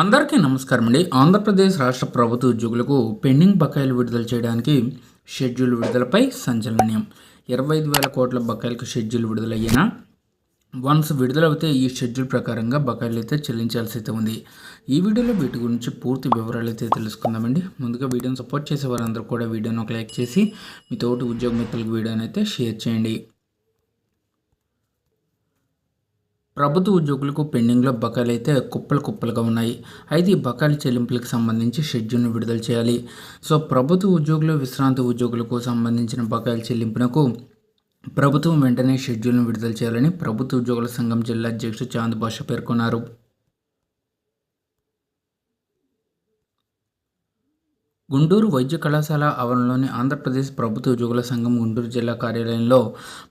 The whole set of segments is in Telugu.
అందరికీ నమస్కారం అండి. ఆంధ్రప్రదేశ్ రాష్ట్ర ప్రభుత్వ ఉద్యోగులకు పెండింగ్ బకాయిలు విడుదల చేయడానికి షెడ్యూల్ విడుదలపై సంచలనం ఇరవై ఐదు వేల కోట్ల బకాయిలకు షెడ్యూల్ విడుదలయ్యినా? వన్స్ విడుదలవుతే ఈ షెడ్యూల్ ప్రకారంగా బకాయిలు అయితే చెల్లించాల్సి అయితే ఉంది. ఈ వీడియోలో వీటి గురించి పూర్తి వివరాలు అయితే తెలుసుకుందామండి. ముందుగా వీడియోని సపోర్ట్ చేసే వారందరూ కూడా వీడియోని ఒక లైక్ చేసి మీ తోటి ఉద్యోగ మిత్రులకు వీడియోని అయితే షేర్ చేయండి. ప్రభుత్వ ఉద్యోగులకు పెండింగ్లో బకాయిలు అయితే కుప్పలు కుప్పలుగా ఉన్నాయి. అయితే ఈ బకాయిల చెల్లింపులకు సంబంధించి షెడ్యూల్ను విడుదల చేయాలి. సో ప్రభుత్వ ఉద్యోగులు విశ్రాంతి ఉద్యోగులకు సంబంధించిన బకాయిల చెల్లింపునకు ప్రభుత్వం వెంటనే షెడ్యూల్ను విడుదల చేయాలని ప్రభుత్వ ఉద్యోగుల సంఘం జిల్లా అధ్యక్షుడు చాంద్ భాష పేర్కొన్నారు. గుంటూరు వైద్య కళాశాల ఆవరణలోని ఆంధ్రప్రదేశ్ ప్రభుత్వ ఉద్యోగుల సంఘం గుంటూరు జిల్లా కార్యాలయంలో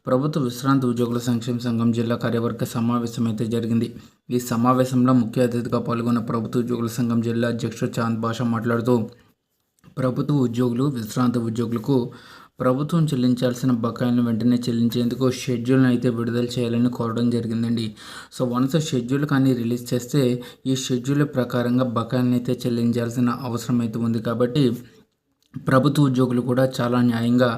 ప్రభుత్వ విశ్రాంతి ఉద్యోగుల సంక్షేమ సంఘం జిల్లా కార్యవర్గ సమావేశం అయితే జరిగింది. ఈ సమావేశంలో ముఖ్య అతిథిగా పాల్గొన్న ప్రభుత్వ ఉద్యోగుల సంఘం జిల్లా అధ్యక్షుడు చాంద్ భాష మాట్లాడుతూ ప్రభుత్వ ఉద్యోగులు విశ్రాంతి ఉద్యోగులకు ప్రభుత్వం చెల్లించాల్సిన బకాయిలను వెంటనే చెల్లించేందుకు షెడ్యూల్ని అయితే విడుదల చేయాలని కోరడం జరిగిందండి. సో వన్స్ షెడ్యూల్ కానీ రిలీజ్ చేస్తే ఈ షెడ్యూల్ ప్రకారంగా బకాయిలను అయితే చెల్లించాల్సిన అవసరం అయితే ఉంది కాబట్టి ప్రభుత్వ ఉద్యోగులు కూడా చాలా న్యాయంగా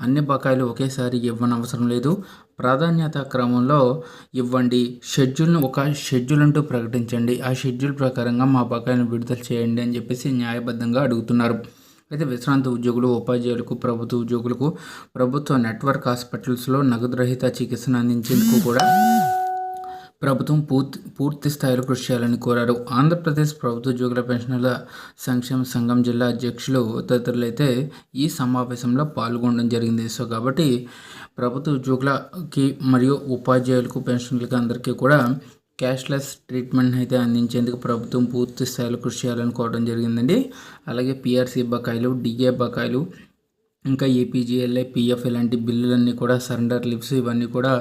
అన్ని బకాయిలు ఒకేసారి ఇవ్వనవసరం లేదు. ప్రాధాన్యత క్రమంలో ఇవ్వండి. షెడ్యూల్ను ఒక షెడ్యూల్ అంటూ ప్రకటించండి. ఆ షెడ్యూల్ ప్రకారంగా మా బకాయిలను విడుదల చేయండి అని చెప్పేసి న్యాయబద్ధంగా అడుగుతున్నారు. అయితే విశ్రాంతి ఉద్యోగులు ఉపాధ్యాయులకు ప్రభుత్వ ఉద్యోగులకు ప్రభుత్వ నెట్వర్క్ హాస్పిటల్స్లో నగదు రహిత చికిత్సను అందించేందుకు కూడా ప్రభుత్వం పూర్తి పూర్తి స్థాయిలో కృషి చేయాలని కోరారు. ఆంధ్రప్రదేశ్ ప్రభుత్వ ఉద్యోగుల పెన్షనర్ల సంక్షేమ సంఘం జిల్లా అధ్యక్షులు తదితరులు అయితే ఈ సమావేశంలో పాల్గొనడం జరిగింది. సో కాబట్టి ప్రభుత్వ ఉద్యోగులకి మరియు ఉపాధ్యాయులకు పెన్షన్లకి అందరికీ కూడా క్యాష్లెస్ ట్రీట్మెంట్ అయితే అందించేందుకు ప్రభుత్వం పూర్తి స్థాయిలో కృషి చేయాలనుకోవడం జరిగిందండి. అలాగే పిఆర్సీ బకాయిలు డిఏ బకాయిలు ఇంకా ఏపీజీఎల్ఐ పిఎఫ్ ఇలాంటి బిల్లులన్నీ కూడా సరెండర్ లిప్స్ ఇవన్నీ కూడా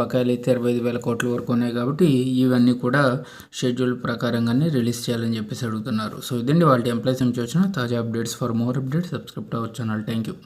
బకాయిలు అయితే ఇరవై ఐదు వేల కోట్ల వరకు ఉన్నాయి కాబట్టి ఇవన్నీ కూడా షెడ్యూల్ ప్రకారంగానే రిలీజ్ చేయాలని చెప్పేసి అడుగుతున్నారు. సో ఇదండి వాళ్ళ ఎంప్లాయీస్ నుంచి వచ్చిన తాజా updates. For more updates subscribe to our channel. Thank you